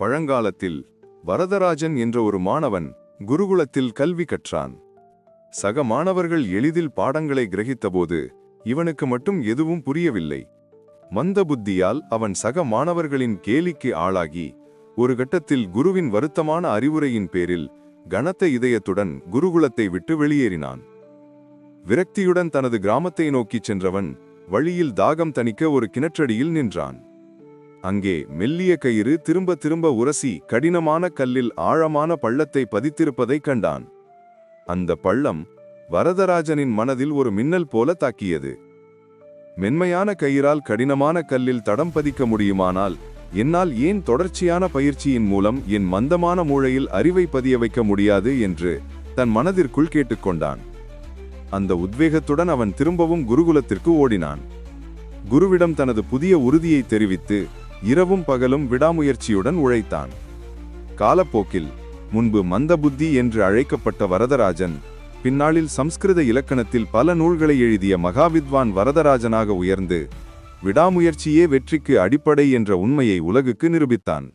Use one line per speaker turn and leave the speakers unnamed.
பழங்காலத்தில் வரதராஜன் என்ற ஒரு மாணவன் குருகுலத்தில் கல்வி கற்றான். சக மாணவர்கள் எளிதில் பாடங்களை கிரகித்தபோது இவனுக்கு மட்டும் எதுவும் புரியவில்லை. மந்த புத்தியால் அவன் சக மாணவர்களின் கேலிக்கு ஆளாகி ஒரு கட்டத்தில் குருவின் வருத்தமான அறிவுரையின் பேரில் கனத்த இதயத்துடன் குருகுலத்தை விட்டு வெளியேறினான். விரக்தியுடன் தனது கிராமத்தை நோக்கிச் சென்றவன் வழியில் தாகம் தணிக்க ஒரு கிணற்றடியில் நின்றான். அங்கே மெல்லிய கயிறு திரும்ப திரும்ப உரசி கடினமான கல்லில் ஆழமான பள்ளத்தை பதித்திருப்பதைக் கண்டான். அந்த பள்ளம் வரதராஜனின் மனதில் ஒரு மின்னல் போல தாக்கியது. மென்மையான கயிறால் கடினமான கல்லில் தடம் பதிக்க முடியுமானால் என்னால் ஏன் தொடர்ச்சியான பயிற்சியின் மூலம் என் மந்தமான மூளையில் அறிவை பதிய வைக்க முடியாது என்று தன் மனதிற்குள் கேட்டுக்கொண்டான். அந்த உத்வேகத்துடன் அவன் திரும்பவும் குருகுலத்திற்கு ஓடினான். குருவிடம் தனது புதிய உறுதியை தெரிவித்து இரவும் பகலும் விடாமுயற்சியுடன் உழைத்தான். காலப்போக்கில் முன்பு மந்தபுத்தி என்று அழைக்கப்பட்ட வரதராஜன் பின்னாளில் சம்ஸ்கிருத இலக்கணத்தில் பல நூல்களை எழுதிய மகாவித்வான் வரதராஜனாக உயர்ந்து விடாமுயற்சியே வெற்றிக்கு அடிப்படை என்ற உண்மையை உலகுக்கு நிரூபித்தான்.